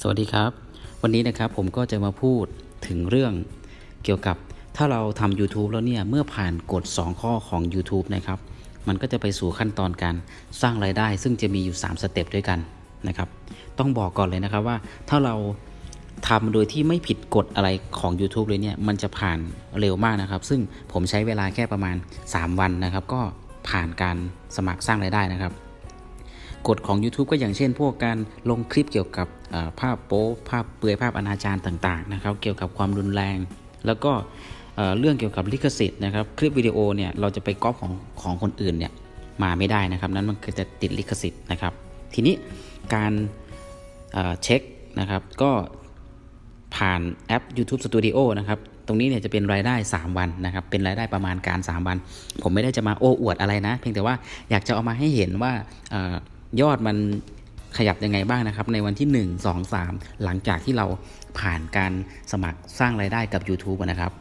สวัสดีครับ วันนี้นะครับผมก็จะมาพูดถึงเรื่องเกี่ยวกับถ้าเราทำ YouTube แล้วเนี่ย เมื่อผ่านกฎ 2 ข้อของ YouTube นะครับ มันก็จะไปสู่ขั้นตอนการสร้างไรายได้ ซึ่งจะมีอยู่ 3 สเต็ปด้วยกันนะครับ ต้องบอกก่อนเลยนะครับว่าถ้าเราทำโดยที่ไม่ผิดกฎอะไรของ YouTube เลยเนี่ย มันจะผ่านเร็วมากนะครับ ซึ่งผมใช้เวลาแค่ประมาณ 3 วันนะครับ ก็ผ่านการสมัครสร้างไรายได้นะครับ กฎของ YouTube ก็อย่างเช่น พวกการลงคลิปเกี่ยวกับภาพโป๊ภาพเปลือยภาพอนาจารต่างๆนะครับเกี่ยวกับความรุนแรง แล้วก็เรื่องเกี่ยวกับลิขสิทธิ์นะครับคลิปวิดีโอเนี่ยเราจะไปก๊อปของของคนอื่นเนี่ยมาไม่ได้นะครับ นั้นมันก็จะติดลิขสิทธิ์นะครับ ทีนี้การเเช็คนะครับก็ผ่านแอป YouTube Studio นะครับตรงนี้เนี่ยจะเป็นรายได้ 3 วันนะครับ เป็นรายได้ประมาณการ 3 วัน ผมไม่ได้จะมาโอ้อวดอะไรนะ เพียงแต่ว่าอยากจะเอามาให้เห็นว่า ยอดมันขยับยังไงบ้างนะครับในวันที่ 1 2 3 หลังจากที่เราผ่านการสมัครสร้างรายได้กับ YouTube นะครับ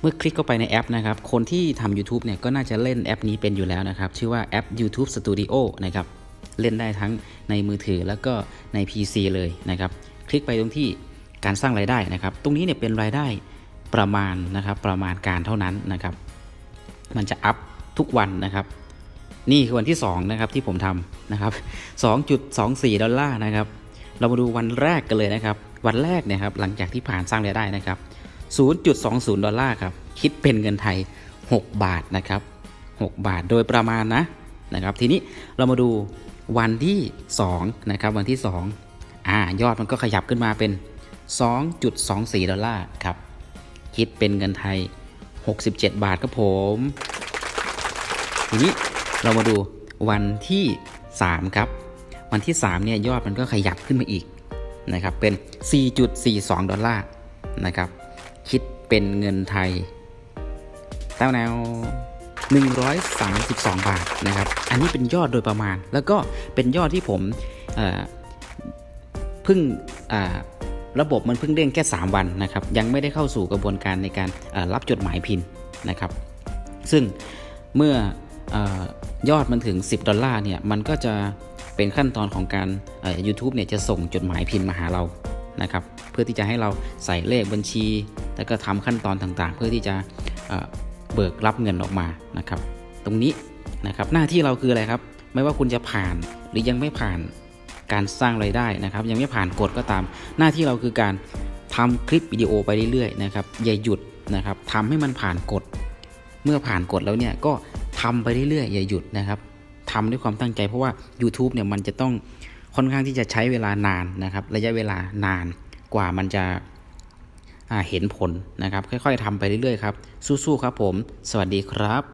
เมื่อคลิกเข้าไปในแอปนะครับ คนที่ทำ YouTube เนี่ยก็น่าจะเล่นแอปนี้เป็นอยู่แล้วนะครับ ชื่อว่าแอป YouTube Studio นะครับ เล่นได้ทั้งในมือถือแล้วก็ใน PC เลยนะครับ คลิกไปตรงที่การสร้างรายได้นะครับ ตรงนี้เนี่ยเป็นรายได้ประมาณนะครับประมาณการเท่านั้นนะครับ มันจะอัพทุกวันนะครับ นี่คือวันที่ 2 นะครับที่ผมทำนะครับ 2.24 ดอลลาร์นะครับ เรามาดูวันแรกกันเลยนะครับ วันแรกเนี่ยครับหลังจากที่ผ่านสร้างรายได้นะครับ 0.20 ดอลลาร์ครับคิดเป็นเงินไทย 6 บาทนะครับ 6 บาทโดยประมาณนะนะครับทีนี้เรามาดูวันที่2นะครับวันที่ 2อ่ายอดมันก็ขยับขึ้นมาเป็น 2.24 ดอลลาร์ครับคิดเป็นเงินไทย 67 บาทครับผมทีนี้ เรามาดูวันที่ 3 ครับ วันที่ 3 เนี่ยยอดมันก็ขยับขึ้นมาอีกนะครับเป็น 4.42 ดอลลาร์นะครับ คิดเป็นเงินไทยเต้าแนว132 บาทนะครับ อันนี้เป็นยอดโดยประมาณ แล้วก็เป็นยอดที่ผมเพิ่งระบบมันเพิ่งเด้งแค่ 3 วันนะครับ ยังไม่ได้เข้าสู่กระบวนการในการรับจดหมายพินนะครับ ซึ่งเมื่ออ ยอดมันถึง 10 ดอลลาร์เนี่ยมันก็จะเป็นขั้นตอนของการเอ่อ YouTube เนี่ยจะส่งจดหมายพินมาหาเรานะครับเพื่อที่จะให้เราใส่เลขบัญชี แล้วก็ทำขั้นตอนต่างๆ เพื่อที่จะเเบิกรับเงินออกมานะครับ ตรงนี้นะครับหน้าที่เราคืออะไรครับ ไม่ว่าคุณจะผ่านหรือยังไม่ผ่านการสร้างไรายได้นะครับ ยังไม่ผ่านกฎก็ตาม หน้าที่เราคือการทำคลิปวิดีโอไปเรื่อยๆนะครับอย่าหยุดนะครับทำให้มันผ่านกฎเมื่อผ่านกฎแล้วเนี่ยก็ ทำไปเรื่อยๆ อย่าหยุดนะครับทำด้วยความตั้งใจเพราะว่า YouTube เนี่ยมันจะต้องค่อนข้างที่จะใช้เวลานานนะครับ ระยะเวลานานกว่ามันจะเห็นผลนะครับ ค่อยๆทำไปเรื่อยๆครับ สู้ๆครับผม สวัสดีครับ